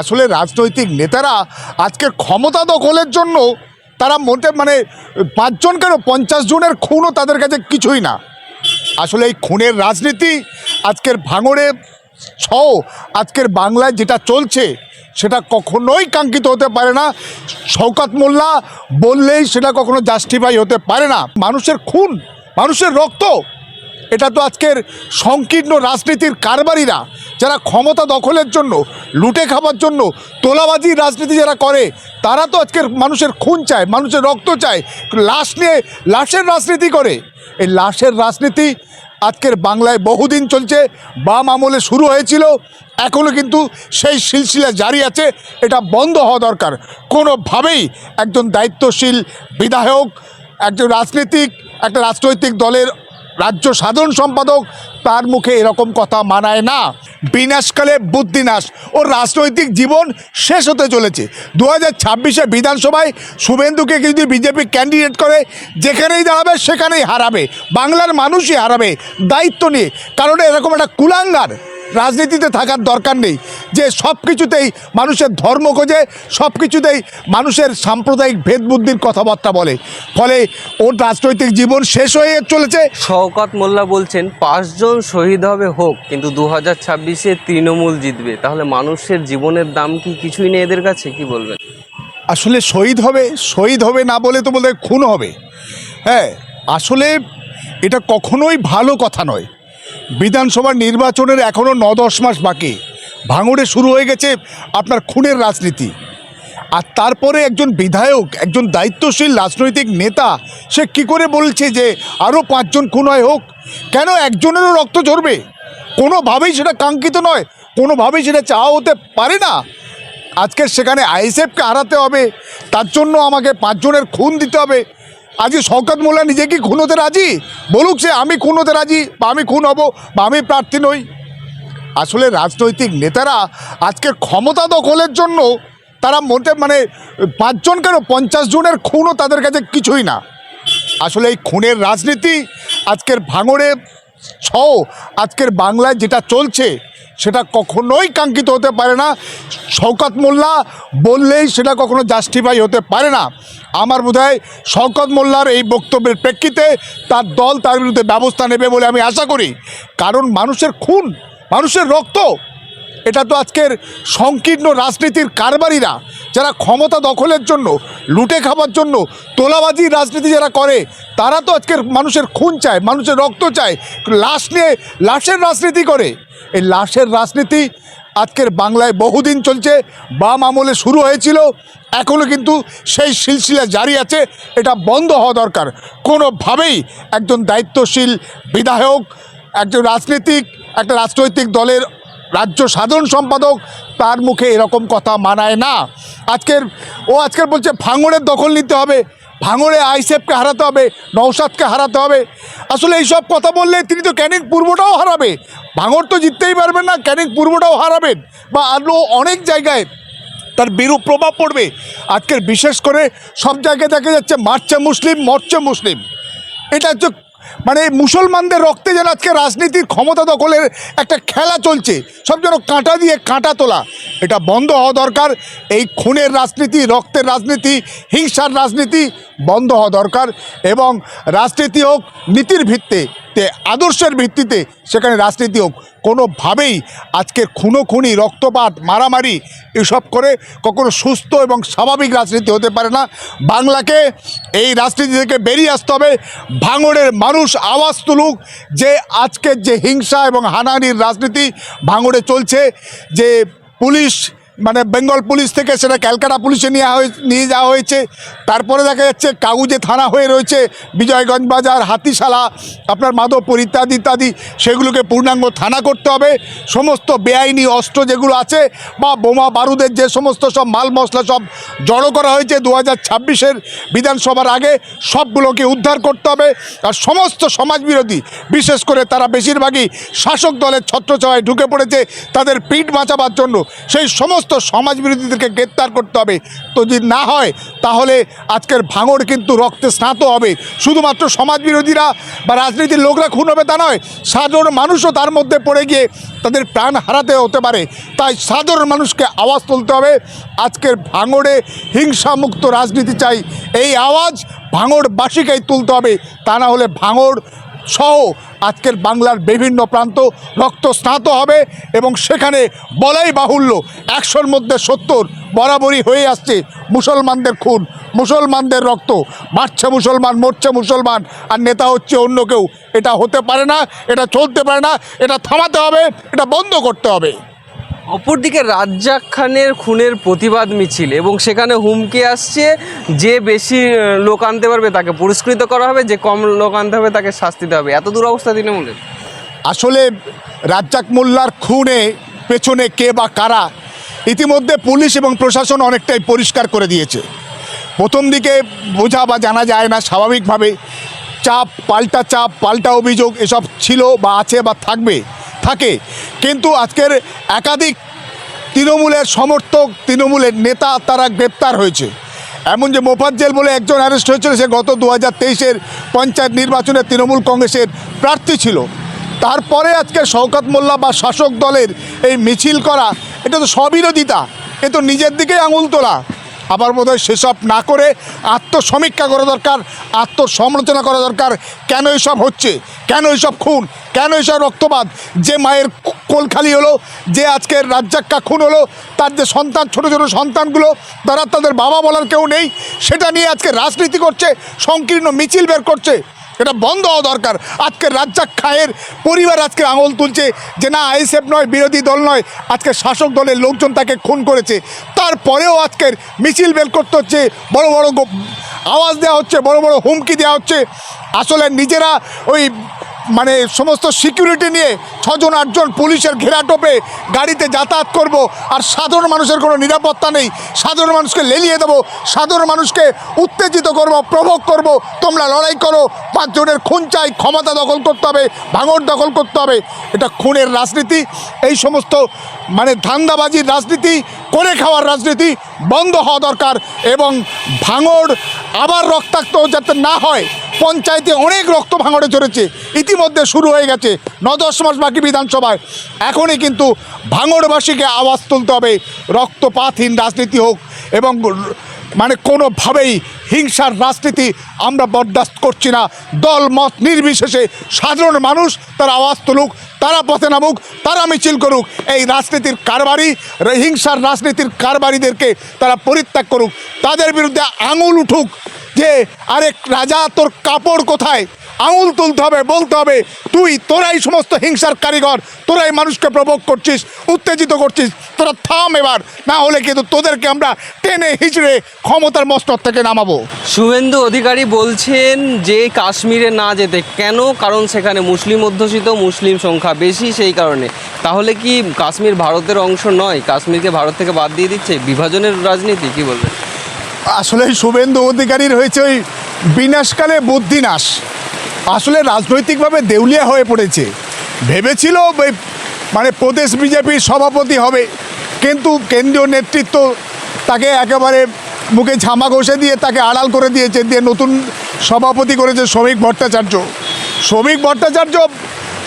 আসলে রাজনৈতিক নেতারা আজকের ক্ষমতা দখলের জন্য তারা মোটে মানে পাঁচজন কেন পঞ্চাশ জনের খুনও তাদের কাছে কিছুই না। আসলে এই খুনের রাজনীতি আজকের ভাঙড়ে সহ আজকের বাংলায় যেটা চলছে সেটা কখনোই কাঙ্ক্ষিত হতে পারে না। শওকাত মোল্লা বললেই সেটা কখনো জাস্টিফাই হতে পারে না। মানুষের খুন, মানুষের রক্ত, এটা তো আজকের সংকীর্ণ রাজনীতির কারবারিরা যারা ক্ষমতা দখলের জন্য, লুটে খাবার জন্য তোলাবাজি রাজনীতি যারা করে, তারা তো আজকের মানুষের খুন চায়, মানুষের রক্ত চায়, লাশ নিয়ে লাশের রাজনীতি করে। এই লাশের রাজনীতি আজকের বাংলায় বহুদিন চলছে, বাম আমলে শুরু হয়েছিল এখনও কিন্তু সেই সিলসিলা জারি আছে, এটা বন্ধ হওয়া দরকার। কোনোভাবেই একজন দায়িত্বশীল বিধায়ক, একজন রাজনীতিক, একটা রাজনৈতিক দলের রাজ্য সাধারণ সম্পাদক তার মুখে এরকম কথা মানায় না। বিনাশকালে বুদ্ধিনাশ ও রাজনৈতিক জীবন শেষ হতে চলেছে। দু হাজার ছাব্বিশে বিধানসভায় শুভেন্দুকে যদি বিজেপি ক্যান্ডিডেট করে, যেখানেই দাঁড়াবে সেখানেই হারাবে। বাংলার মানুষই হারাবে দায়িত্ব নিয়ে। কারণ এরকম একটা কুলাঙ্গার রাজনীতিতে থাকার দরকার নেই। যে সব কিছুতেই মানুষের ধর্ম খোঁজে সব কিছুতেই মানুষের সাম্প্রদায়িক ভেদ বুদ্ধির কথাবার্তা বলে। ফলে ওর রাজনৈতিক জীবন শেষ হয়ে চলেছে। শওকত মোল্লা বলছেন পাঁচজন শহীদ হবে হোক কিন্তু দু হাজার ছাব্বিশে তৃণমূল জিতবে। তাহলে মানুষের জীবনের দাম কি কিছুই নেই এদের কাছে? কি বলবেন? আসলে শহীদ হবে শহীদ হবে না বলে তো বলতে খুন হবে। হ্যাঁ আসলে এটা কখনোই ভালো কথা নয়। বিধানসভা নির্বাচনের এখনও ন দশ মাস বাকি। ভাঙড়ে শুরু হয়ে গেছে আপনার খুনের রাজনীতি। আর তারপরে একজন বিধায়ক, একজন দায়িত্বশীল রাজনৈতিক নেতা, সে কি করে বলছে যে আরও পাঁচজন খুন হয় হোক? কেন একজনেরও রক্ত ঝরবে? কোনোভাবেই সেটা কাঙ্ক্ষিত নয়, কোনোভাবেই সেটা চাওয়া হতে পারে না। আজকে সেখানে আইএসএফকে হারাতে হবে, তার জন্য আমাকে পাঁচজনের খুন দিতে হবে। আজকে শওকত মোল্লা নিজে কি খুন হতে রাজি? বলুক সে, আমি খুন হতে রাজি, বা আমি খুন হব, বা আমি প্রার্থী নই। আসলে রাজনৈতিক নেতারা আজকে ক্ষমতা দখলের জন্য তারা মোটে মানে পাঁচজন কেন পঞ্চাশ জনের খুনও তাদের কাছে কিছুই না। আসলে এই খুনের রাজনীতি আজকের ভাঙড়ে ছ আজকের বাংলায় যেটা চলছে সেটা কখনোই কাঙ্ক্ষিত হতে পারে না। শওকত মোল্লা বললেই সেটা কখনো জাস্টিফাই হতে পারে না। আমার বোধ হয় শওকত মোল্লার এই বক্তব্যের প্রেক্ষিতে তার দল তার বিরুদ্ধে ব্যবস্থা নেবে বলে আমি আশা করি। কারণ মানুষের খুন, মানুষের রক্ত, এটা তো আজকের সংকীর্ণ রাজনীতির কারবারিরা। যারা ক্ষমতা দখলের জন্য, লুটে খাবার জন্য তোলাবাজি রাজনীতি যারা করে, তারা তো আজকের মানুষের খুন চায়, মানুষের রক্ত চায়, লাশ নিয়ে, লাশের রাজনীতি করে। এই লাশের রাজনীতি আজকের বাংলায় বহুদিন চলছে, বাম আমলে শুরু হয়েছিল এখনও কিন্তু সেই সিলসিলা জারি আছে, এটা বন্ধ হওয়া দরকার। কোনোভাবেই একজন দায়িত্বশীল বিধায়ক, একজন রাজনীতিক, একটা রাজনৈতিক দলের রাজ্য সাধারণ সম্পাদক তার মুখে এরকম কথা মানায় না। আজকের, ও আজকের বলছে, ভাঙড়ের দখল নিতে হবে। ভাঙড়ে আইসেফকে হারাতে হবে নৌসাদকে হারাতে হবে। আসলে এইসব কথা বললে তিনি তো ক্যানিং পূর্বটাও হারাবে। ভাঙড় তো জিততেই পারবেন না, ক্যানিং পূর্বটাও হারাবেন বা আরও অনেক জায়গায় তার বিরূপ প্রভাব পড়বে। আজকের বিশেষ করে সব জায়গায় দেখা যাচ্ছে মারছে মুসলিম মরছে মুসলিম। এটা হচ্ছে মানে মুসলমানদের রক্তে যেন আজকে রাজনীতির ক্ষমতা দখলের একটা খেলা চলছে, সব যেন কাঁটা দিয়ে কাঁটা তোলা, এটা বন্ধ হওয়া দরকার। এই খুনের রাজনীতি, রক্তের রাজনীতি, হিংসার রাজনীতি বন্ধ হওয়া দরকার এবং রাজনীতি হোক নীতির ভিত্তিতে আদর্শের ভিত্তিতে সেখানে রাজনীতি হোক, কোনোভাবেই আজকের খুনোখুনি, রক্তপাত, মারামারি এসব করে কখনো সুস্থ এবং স্বাভাবিক রাজনীতি হতে পারে না। বাংলাকে এই রাজনীতি থেকে বেরিয়ে আসতে হবে। ভাঙড়ের মানুষ আওয়াজ তুলুক যে আজকের যে হিংসা এবং হানাহানির রাজনীতি ভাঙড়ে চলছে, যে পুলিশ মানে বেঙ্গল পুলিশ থেকে সেটা ক্যালকাটা পুলিশে হয়ে নিয়ে যাওয়া হয়েছে। তারপরে দেখা যাচ্ছে কাগুজে থানা হয়ে রয়েছে বিজয়গঞ্জ বাজার, হাতিশালা, আপনার মাধবপুর ইত্যাদি ইত্যাদি। সেগুলোকে পূর্ণাঙ্গ থানা করতে হবে। সমস্ত বেআইনি অস্ত্র যেগুলো আছে বা বোমা, বারুদের যে সমস্ত সব মাল মশলা সব জড়ো করা হয়েছে দু হাজার ছাব্বিশের বিধানসভার আগে, সবগুলোকে উদ্ধার করতে হবে। আর সমস্ত সমাজবিরোধী, বিশেষ করে তারা বেশিরভাগই শাসক দলের ছত্রছায়ায় ঢুকে পড়েছে, তাদের পিঠ বাঁচাবার জন্য। সেই সমস্ত সমাজবিরোধীদেরকে গ্রেপ্তার করতে হবে। তো যদি না হয়, তাহলে আজকের ভাঙড় কিন্তু রক্তে স্নাত হবে। শুধুমাত্র সমাজ বিরোধীরা বা রাজনীতির লোকরা খুন হবে তা নয়, সাধারণ মানুষও তার মধ্যে পড়ে গিয়ে তাদের প্রাণ হারাতে হতে পারে। তাই সাধারণ মানুষকে আওয়াজ তুলতে হবে। আজকের ভাঙড়ে হিংসামুক্ত রাজনীতি চাই। এই আওয়াজ ভাঙড়বাসীকেই তুলতে হবে। তা না হলে ভাঙড় সহ আজকের বাংলার বিভিন্ন প্রান্ত রক্ত স্নাত হবে এবং সেখানে বলাই বাহুল্য একশোর মধ্যে সত্তর বরাবরই হয়ে আসছে মুসলমানদের খুন, মুসলমানদের রক্ত। মারছে মুসলমান, মরছে মুসলমান, আর নেতা হচ্ছে অন্য কেউ। এটা হতে পারে না, এটা চলতে পারে না, এটা থামাতে হবে, এটা বন্ধ করতে হবে। অপরদিকে রাজ্জাক খানের খুনের প্রতিবাদ মিছিল এবং সেখানে হুমকি আসছে যে বেশি লোক আনতে পারবে তাকে পুরস্কৃত করা হবে, যে কম লোক আনতে হবে তাকে শাস্তি দেওয়া হবে। এত দূর অবস্থা তৃণমূলের। আসলে রাজ্জাক মোল্লার খুনে পেছনে কে বা কারা, ইতিমধ্যে পুলিশ এবং প্রশাসন অনেকটাই পরিষ্কার করে দিয়েছে। প্রথম দিকে বোঝা বা জানা যায় না, স্বাভাবিকভাবে চাপ, পাল্টা চাপ, পাল্টা অভিযোগ এসব ছিল বা আছে বা থাকবে। থাকে। কিন্তু আজকের একাধিক তৃণমূলের সমর্থক, তৃণমূলের নেতা তারা গ্রেপ্তার হয়েছে। এমন যে মোফাজ্জেল বলে একজন অ্যারেস্ট হয়েছিল, সে গত দু হাজার তেইশের পঞ্চায়েত নির্বাচনে তৃণমূল কংগ্রেসের প্রার্থী ছিল। তারপরে আজকে শওকত মোল্লা বা শাসক দলের এই মিছিল করা, এটা তো স্ববিরোধিতা এ তো নিজের দিকেই আঙুল তোলা। আবার বোধহয় সেসব না করে আত্মসমীক্ষা করা দরকার, আত্মসমালোচনা করা দরকার। কেন এসব হচ্ছে? কেন এসব খুন? কেন এসব রক্তপাত? যে মায়ের কোল খালি হলো, যে আজকের রাজ্জাক্কা খুন হলো, তার যে সন্তান, ছোট ছোট সন্তানগুলো, তারা তাদের বাবা বলার কেউ নেই। সেটা নিয়ে আজকে রাজনীতি করছে, সংকীর্ণ মিছিল বের করছে। এটা বন্ধ হওয়া দরকার। আজকে রাজ্জাক খায়ের পরিবার আজকে আঙুল তুলছে যে না, আইএসএফ নয়, বিরোধী দল নয়, আজকে শাসক দলের লোকজন তাকে খুন করেছে। তারপরেও আজকের মিছিল বের করতে হচ্ছে, বড় বড় আওয়াজ দেওয়া হচ্ছে, বড় বড় হুমকি দেওয়া হচ্ছে। আসলে নিজেরা ওই মানে সমস্ত সিকিউরিটি নিয়ে ছজন, আটজন পুলিশের ঘেরাটোপে গাড়িতে যাতায়াত করব আর সাধারণ মানুষের কোনো নিরাপত্তা নেই। সাধারণ মানুষকে লেলিয়ে দেবো, সাধারণ মানুষকে উত্তেজিত করব, প্রভোগ করব। তোমরা লড়াই করো, পাঁচজনের খুন চাই, ক্ষমতা দখল করতে হবে ভাঙড় দখল করতে হবে। এটা খুনের রাজনীতি। এই সমস্ত মানে ধান্দাবাজির রাজনীতি, করে খাওয়ার রাজনীতি বন্ধ হওয়া দরকার এবং ভাঙড় আবার রক্তাক্ত যাতে না হয়। পঞ্চায়েতে অনেক রক্ত ভাঙড়ে চড়েছে। ইতিমধ্যে শুরু হয়ে গেছে। ন দশ মাস বাকি বিধানসভায়। এখনই কিন্তু ভাঙড়বাসীকে আওয়াজ তুলতে হবে। রক্তপাতহীন রাজনীতি হোক এবং মানে কোনোভাবেই হিংসার রাজনীতি আমরা বরদাস্ত করছি না। দল, মত নির্বিশেষে সাধারণ মানুষ তার আওয়াজ তুলুক, তারা পথে নামুক, তারা মিছিল করুক। এই রাজনীতির কারবারি, হিংসার রাজনীতির কারবারিদেরকে তারা পরিত্যাগ করুক। তাদের বিরুদ্ধে আঙুল উঠুক যে আরেক রাজা তোর কাপড় কোথায়? আঙুল তুলতে হবে বলতে হবে তুই তোরাই সমস্ত হিংসার কারিগর তোরাই মানুষকে প্রভোগ করছিস উত্তেজিত করছিস তোরা থাম এবার না হলে কিন্তু তোদেরকে আমরা টেনে হিচড়ে ক্ষমতার মস্তক থেকে নামাবো। শুভেন্দু অধিকারী বলছেন যে কাশ্মীরে না যেতে কেন? কারণ সেখানে মুসলিম অধ্যুষিত মুসলিম সংখ্যা বেশি সেই কারণে। তাহলে কি কাশ্মীর ভারতের অংশ নয়? কাশ্মীরকে ভারত থেকে বাদ দিয়ে দিচ্ছে? বিভাজনের রাজনীতি কি বলবেন? আসলে শুভেন্দু অধিকারীর হয়েছে ওই বিনাশকালে বুদ্ধিনাশ। আসলে রাজনৈতিকভাবে দেউলিয়া হয়ে পড়েছে। ভেবেছিল মানে প্রদেশ বিজেপির সভাপতি হবে, কিন্তু কেন্দ্রীয় নেতৃত্ব তাকে একেবারে মুখে ঝামা ঘষে দিয়ে তাকে আড়াল করে দিয়েছে, দিয়ে নতুন সভাপতি করেছে শ্রমিক ভট্টাচার্য। শ্রমিক ভট্টাচার্য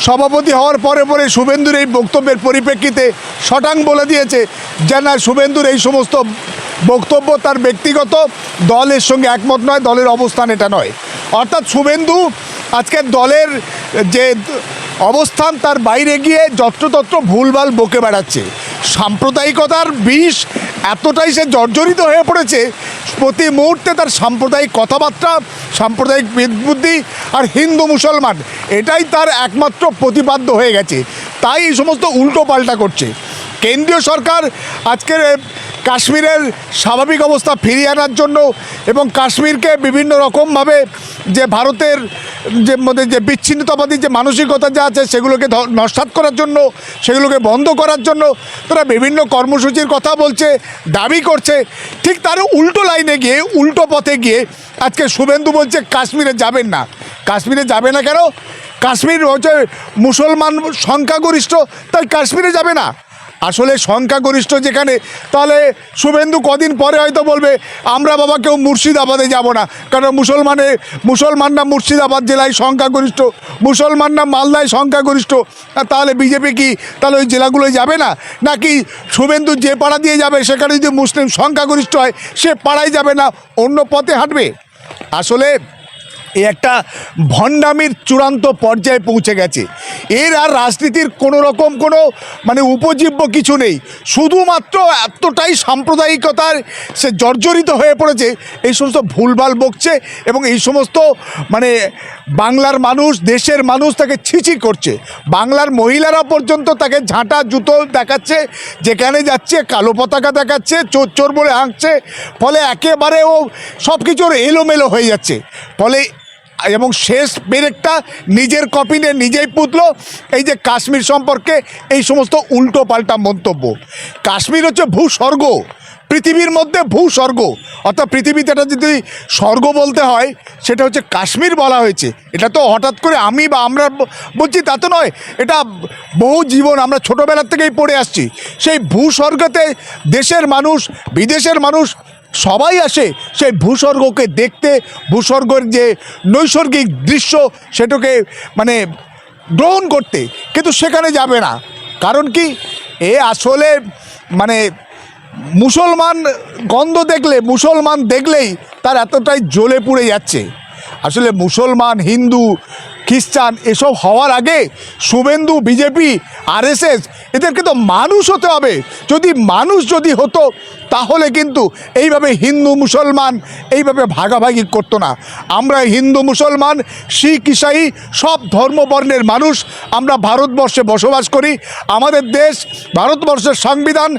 সভাপতি হওয়ার পরে পরে শুভেন্দুর এই বক্তব্যের পরিপ্রেক্ষিতে শটাং বলে দিয়েছে যে, না, শুভেন্দুর এই সমস্ত বক্তব্য তার ব্যক্তিগত দলের সঙ্গে একমত নয়, দলের অবস্থান এটা নয়। অর্থাৎ শুভেন্দু আজকের দলের যে অবস্থান, তার বাইরে গিয়ে যত্রতত্র ভুলভাল বকে বেড়াচ্ছে। সাম্প্রদায়িকতার বিষ এতটাই সে জর্জরিত হয়ে পড়েছে, প্রতি মুহূর্তে তার সাম্প্রদায়িক কথাবার্তা, সাম্প্রদায়িক বুদ্ধি আর হিন্দু মুসলমান, এটাই তার একমাত্র প্রতিপাদ্য হয়ে গেছে। তাই এই সমস্ত উল্টো পাল্টা করছে। কেন্দ্রীয় সরকার আজকের কাশ্মীরের স্বাভাবিক অবস্থা ফিরিয়ে আনার জন্য এবং কাশ্মীরকে বিভিন্ন রকমভাবে যে ভারতের যে মধ্যে যে বিচ্ছিন্নতাবাদী যে মানসিকতা যা আছে সেগুলোকে নস্যাৎ করার জন্য, সেগুলোকে বন্ধ করার জন্য তারা বিভিন্ন কর্মসূচির কথা বলছে, দাবি করছে। ঠিক তার উল্টো লাইনে গিয়ে, উল্টো পথে গিয়ে আজকে শুভেন্দু বলছে, কাশ্মীরে যাবেন না। কাশ্মীরে যাবে না কেন? কাশ্মীর হচ্ছে মুসলমান সংখ্যাগরিষ্ঠ, তাই কাশ্মীরে যাবে না। আসলে সংখ্যাগরিষ্ঠ যেখানে, তাহলে শুভেন্দু কদিন পরে হয়তো বলবে, আমরা বাবা কেউ মুর্শিদাবাদে যাব না। কারণ মুসলমানে, মুসলমানরা মুর্শিদাবাদ জেলায় সংখ্যাগরিষ্ঠ, মুসলমানরা মালদায় সংখ্যাগরিষ্ঠ। তাহলে বিজেপি কি, তাহলে ওই জেলাগুলোয় যাবে না? নাকি শুভেন্দু যে পাড়া দিয়ে যাবে, সেখানে যদি মুসলিম সংখ্যাগরিষ্ঠ হয়, সে পাড়ায় যাবে না, অন্য পথে হাঁটবে? আসলে এ একটা ভণ্ডামির চূড়ান্ত পর্যায়ে পৌঁছে গেছে। এর আর রাজনীতির কোনো রকম কোনো মানে উপজীব্য কিছু নেই। শুধুমাত্র এতটাই সাম্প্রদায়িকতার সে জর্জরিত হয়ে পড়েছে, এই সমস্ত ভুলভাল বকছে এবং এই সমস্ত মানে বাংলার মানুষ, দেশের মানুষ তাকে ছিছি করছে। বাংলার মহিলারা পর্যন্ত তাকে ঝাঁটা জুতো দেখাচ্ছে, যেখানে যাচ্ছে কালো পতাকা দেখাচ্ছে, চোর চোর বলে হাঁকছে, ফলে একেবারে ও সব কিছুর এলোমেলো হয়ে যাচ্ছে। ফলে এবং শেষ ব্রেকটা নিজের কপিনে নিজেই পুতলো। এই যে কাশ্মীর সম্পর্কে এই সমস্ত উল্টো পাল্টা মন্তব্য। কাশ্মীর হচ্ছে ভূস্বর্গ। পৃথিবীর মধ্যে ভূস্বর্গ। অর্থাৎ পৃথিবীতে এটা যদি স্বর্গ বলতে হয়, সেটা হচ্ছে কাশ্মীর বলা হয়েছে। এটা তো হঠাৎ করে আমি বা আমরা বলছি, তা তো নয়। এটা বহু জীবন আমরা ছোটোবেলার থেকেই পড়ে আসছি। সেই ভূস্বর্গতে দেশের মানুষ, বিদেশের মানুষ সবাই আসে, সেই ভূস্বর্গকে দেখতে, ভূস্বর্গের যে নৈসর্গিক দৃশ্য, সেটাকে মানে গ্রহণ করতে। কিন্তু সেখানে যাবে না। কারণ কি? এ আসলে মানে মুসলমান গন্ধ দেখলে, মুসলমান দেখলেই তার এতটাই জ্বলে পুড়ে যাচ্ছে। আসলে মুসলমান, হিন্দু, খ্রিস্টান এসব হওয়ার আগে শুভেন্দু, বিজেপি, আরএসএস, এদেরকে তো মানুষ হতে হবে। যদি মানুষ যদি হতো তাহলে কিন্তু এইভাবে হিন্দু মুসলমান এইভাবে ভাগাভাগি করতো না। আমরা হিন্দু মুসলমান, শিখ, ইসাই সব ধর্মবর্ণের মানুষ আমরা ভারতবর্ষে বসবাস করি। আমাদের দেশ ভারতবর্ষের সংবিধান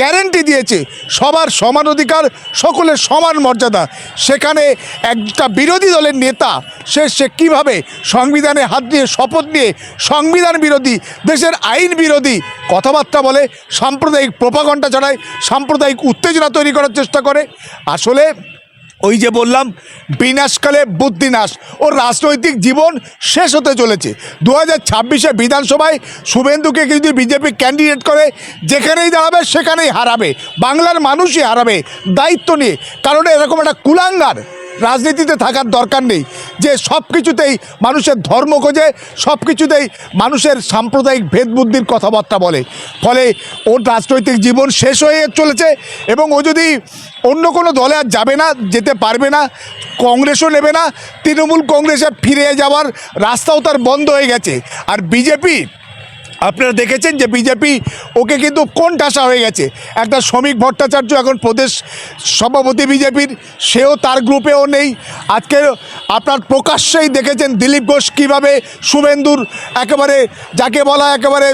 গ্যারেন্টি দিয়েছে, সবার সমান অধিকার, সকলের সমান মর্যাদা। সেখানে একটা বিরোধী দলের নেতা, সে সে কীভাবে সংবিধানে হাত দিয়ে শপথ নিয়ে সংবিধান বিরোধী, দেশের আইন বিরোধী কথাবার্তা বলে, সাম্প্রদায়িক প্রপাগণ্ডা ছড়ায় সাম্প্রদায়িক উত্তেজনা তৈরি করার চেষ্টা করে। আসলে ওই যে বললাম, বিনাশকালে বুদ্ধিনাশ ও রাজনৈতিক জীবন শেষ হতে চলেছে। দু হাজার ছাব্বিশে বিধানসভায় শুভেন্দুকে যদি বিজেপি ক্যান্ডিডেট করে, যেখানেই দাঁড়াবে, সেখানেই হারাবে। বাংলার মানুষই হারাবে, দায়িত্ব নিয়ে। কারণ এরকম একটা কুলাঙ্গার রাজনীতিতে থাকার দরকার নেই। যে সব কিছুতেই মানুষের ধর্ম খোঁজে সব কিছুতেই মানুষের সাম্প্রদায়িক ভেদবুদ্ধির কথাবার্তা বলে। ফলে ওর রাজনৈতিক জীবন শেষ হয়ে চলেছে এবং ও যদি অন্য কোনো দলে আর যাবে না, যেতে পারবে না, কংগ্রেসও নেবে না, তৃণমূল কংগ্রেসে ফিরে যাওয়ার রাস্তাও তার বন্ধ হয়ে গেছে। আর বিজেপি আপনারা দেখেছেন যে বিজেপি, ওকে কিন্তু কোন ঠাসা হয়ে গেছে? একটা শ্রমিক ভট্টাচার্য এখন প্রদেশ সভাপতি বিজেপির, সেও তার গ্রুপেও নেই। আজকে আপনার প্রকাশ্যেই দেখেছেন দিলীপ ঘোষ কীভাবে শুভেন্দুর একেবারে, যাকে বলা একেবারে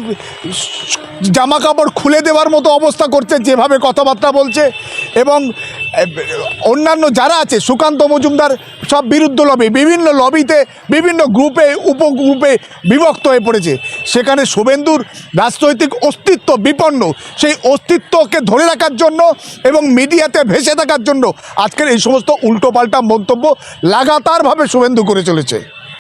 জামা কাপড় খুলে দেওয়ার মতো অবস্থা করছে, যেভাবে কথাবার্তা বলছে, এবং অন্যান্য যারা আছে, সুকান্ত মজুমদার সব বিরুদ্ধ লবি, বিভিন্ন লবিতে, বিভিন্ন গ্রুপে, উপগ্রুপে বিভক্ত হয়ে পড়েছে। সেখানে শুভেন্দুর রাজনৈতিক অস্তিত্ব বিপন্ন। সেই অস্তিত্বকে ধরে রাখার জন্য এবং মিডিয়াতে ভেসে থাকার জন্য আজকের এই সমস্ত উল্টোপাল্টা মন্তব্য লাগাতারভাবে শুভেন্দু করে চলেছে।